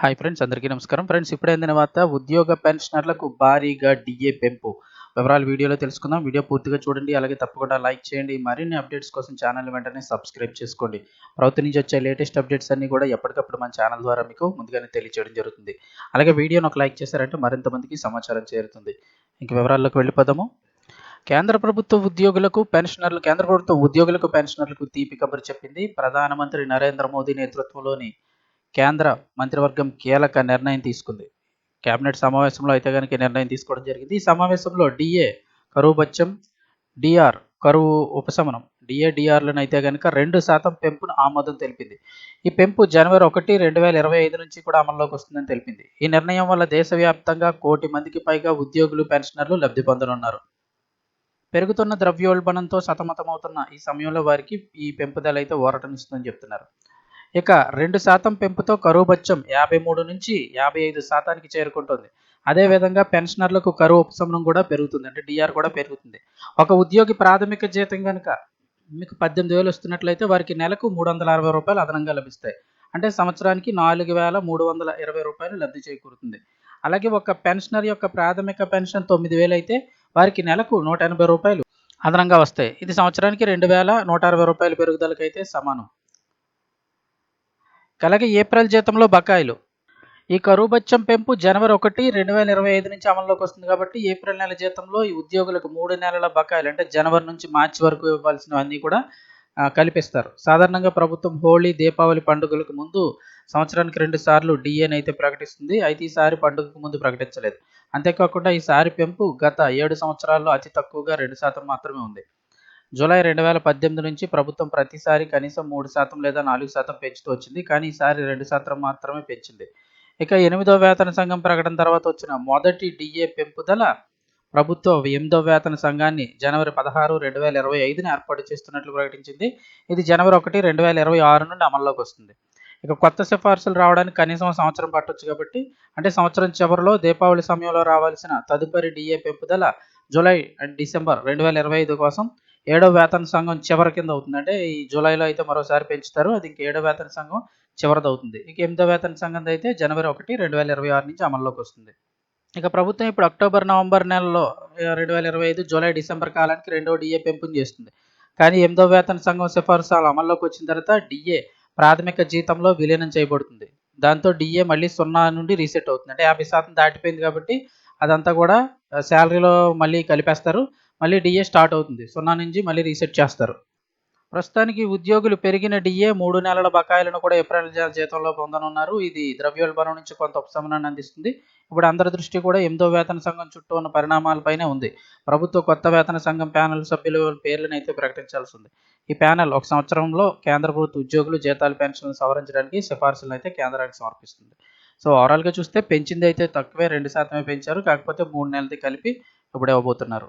Hi friends అందరికీ నమస్కారం. Friends ఇప్పుడే అందిన వార్త ఉద్యోగ పెన్షనర్లకు భారీగా డిఏ పెంపు. వివరాలు వీడియోలో తెలుసుకుందాం. వీడియో పూర్తిగా చూడండి అలాగే తప్పకుండా లైక్ చేయండి. మరిన్ని అప్డేట్స్ కోసం ఛానల్ వెంటనే సబ్స్క్రైబ్ చేసుకోండి. ప్రభుత్వం నుంచి వచ్చే లేటెస్ట్ అప్డేట్స్ అన్ని కూడా ఎప్పటికప్పుడు మన ఛానల్ ద్వారా మీకు ముందుగానే తెలియచేయడం జరుగుతుంది. అలాగే వీడియోను ఒక లైక్ చేశారంటే మరింత మందికి సమాచారం చేరుతుంది. ఇంక వివరాల్లోకి వెళ్ళిపోదాము. కేంద్ర ప్రభుత్వ ఉద్యోగులకు పెన్షనర్లు కేంద్ర ప్రభుత్వ ఉద్యోగులకు పెన్షనర్లకు తీపి కబురు చెప్పింది ప్రధానమంత్రి నరేంద్ర మోదీ నేతృత్వంలోని కేంద్ర మంత్రివర్గం కీలక నిర్ణయం తీసుకుంది. కేబినెట్ సమావేశంలో అయితే కనుక నిర్ణయం తీసుకోవడం జరిగింది. ఈ సమావేశంలో డిఏ కరువు బచ్చం డిఆర్ కరువు ఉపశమనం డిఏ డిఆర్లను అయితే కనుక రెండు శాతం పెంపును ఆమోదం తెలిపింది. ఈ పెంపు జనవరి ఒకటి రెండు వేల ఇరవై ఐదు నుంచి కూడా అమల్లోకి వస్తుందని తెలిపింది. ఈ నిర్ణయం వల్ల దేశవ్యాప్తంగా కోటి మందికి పైగా ఉద్యోగులు పెన్షనర్లు లబ్ధి పొందనున్నారు. పెరుగుతున్న ద్రవ్యోల్బణంతో సతమతమవుతున్న ఈ సమయంలో వారికి ఈ పెంపుదల అయితే ఓరటనిస్తుందని చెప్తున్నారు. ఇక రెండు శాతం పెంపుతో కరువు బచ్చం యాభై మూడు నుంచి యాభై ఐదు శాతానికి చేరుకుంటుంది. అదేవిధంగా పెన్షనర్లకు కరువు ఉపశమనం కూడా పెరుగుతుంది అంటే డిఆర్ కూడా పెరుగుతుంది. ఒక ఉద్యోగి ప్రాథమిక జీతం కనుక మీకు పద్దెనిమిది వేలు వస్తున్నట్లయితే వారికి నెలకు మూడు వందల అరవై రూపాయలు అదనంగా లభిస్తాయి. అంటే సంవత్సరానికి నాలుగు వేల మూడు వందల ఇరవై రూపాయలు లబ్ధి చేకూరుతుంది. అలాగే ఒక పెన్షనర్ యొక్క ప్రాథమిక పెన్షన్ తొమ్మిది వేలు అయితే వారికి నెలకు నూట ఎనభై రూపాయలు అదనంగా వస్తాయి. ఇది సంవత్సరానికి రెండు వేల నూట అరవై రూపాయల పెరుగుదలకైతే సమానం. అలాగే ఏప్రిల్ జీతంలో బకాయిలు. ఈ కరువు బచ్చం పెంపు జనవరి ఒకటి రెండు వేల ఇరవై ఐదు నుంచి అమల్లోకి వస్తుంది కాబట్టి ఏప్రిల్ నెల జీతంలో ఈ ఉద్యోగులకు మూడు నెలల బకాయిలు అంటే జనవరి నుంచి మార్చి వరకు ఇవ్వాల్సినవన్నీ కూడా కల్పిస్తారు. సాధారణంగా ప్రభుత్వం హోళీ దీపావళి పండుగలకు ముందు సంవత్సరానికి రెండు సార్లు డిఏని అయితే ప్రకటిస్తుంది. అయితే ఈసారి పండుగకు ముందు ప్రకటించలేదు. అంతేకాకుండా ఈసారి పెంపు గత ఏడు సంవత్సరాల్లో అతి తక్కువగా రెండు శాతం మాత్రమే ఉంది. జూలై రెండు వేల పద్దెనిమిది నుంచి ప్రభుత్వం ప్రతిసారి కనీసం మూడు శాతం లేదా నాలుగు శాతం పెంచుతూ వచ్చింది. కానీ ఈసారి రెండు శాతం మాత్రమే పెంచింది. ఇక ఎనిమిదో వేతన సంఘం ప్రకటన తర్వాత వచ్చిన మొదటి డిఏ పెంపుదల ప్రభుత్వ ఎనిమిదో వేతన సంఘాన్ని జనవరి పదహారు రెండు వేల ఇరవై ఐదుని ఏర్పాటు చేస్తున్నట్లు ప్రకటించింది. ఇది జనవరి ఒకటి రెండు వేల ఇరవై ఆరు నుండి అమల్లోకి వస్తుంది. ఇక కొత్త సిఫార్సులు రావడానికి కనీసం సంవత్సరం పట్టొచ్చు కాబట్టి అంటే సంవత్సరం చివరిలో దీపావళి సమయంలో రావాల్సిన తదుపరి డిఏ పెంపుదల జూలై అండ్ డిసెంబర్ రెండు వేల ఇరవై ఐదు కోసం ఏడో వేతన సంఘం చివరి కింద అవుతుంది అంటే ఈ జూలైలో అయితే మరోసారి పెంచుతారు. అది ఇంక ఏడో వేతన సంఘం చివరిది అవుతుంది. ఇక ఎనిమిదో వేతన సంఘం అయితే జనవరి ఒకటి రెండు వేల ఇరవై ఆరు నుంచి అమల్లోకి వస్తుంది. ఇక ప్రభుత్వం ఇప్పుడు అక్టోబర్ నవంబర్ నెలలో రెండు వేల ఇరవై ఐదు జూలై డిసెంబర్ కాలానికి రెండో డిఏ పెంపుని చేస్తుంది. కానీ ఎనిమిదో వేతన సంఘం సిఫార్సులు అమల్లోకి వచ్చిన తర్వాత డిఏ ప్రాథమిక జీతంలో విలీనం చేయబడుతుంది. దాంతో డిఏ మళ్ళీ సున్నా నుండి రీసెట్ అవుతుంది. అంటే యాభై శాతం దాటిపోయింది కాబట్టి అదంతా కూడా శాలరీలో మళ్ళీ కలిపేస్తారు. మళ్ళీ డిఏ స్టార్ట్ అవుతుంది. సున్నా నుంచి మళ్ళీ రీసెట్ చేస్తారు. ప్రస్తుతానికి ఉద్యోగులు పెరిగిన డిఏ మూడు నెలల బకాయిలను కూడా ఏప్రిల్ జీతంలో పొందనున్నారు. ఇది ద్రవ్యోల్బణం నుంచి కొంత ఉపశమనాన్ని అందిస్తుంది. ఇప్పుడు అందరి దృష్టి కూడా ఎనిమిదో వేతన సంఘం చుట్టూ ఉన్న పరిణామాలపైనే ఉంది. ప్రభుత్వ కొత్త వేతన సంఘం ప్యానెల్ సభ్యుల పేర్లను అయితే ప్రకటించాల్సి ఉంది. ఈ ప్యానెల్ ఒక సంవత్సరంలో కేంద్ర ప్రభుత్వ ఉద్యోగులు జీతాలు పెన్షన్లు సవరించడానికి సిఫార్సులను అయితే కేంద్రానికి సమర్పిస్తుంది. సో ఓవరాల్గా చూస్తే పెంచింది అయితే తక్కువే రెండు శాతమే పెంచారు. కాకపోతే మూడు నెలలది కలిపి ఇప్పుడు ఇవ్వబోతున్నారు.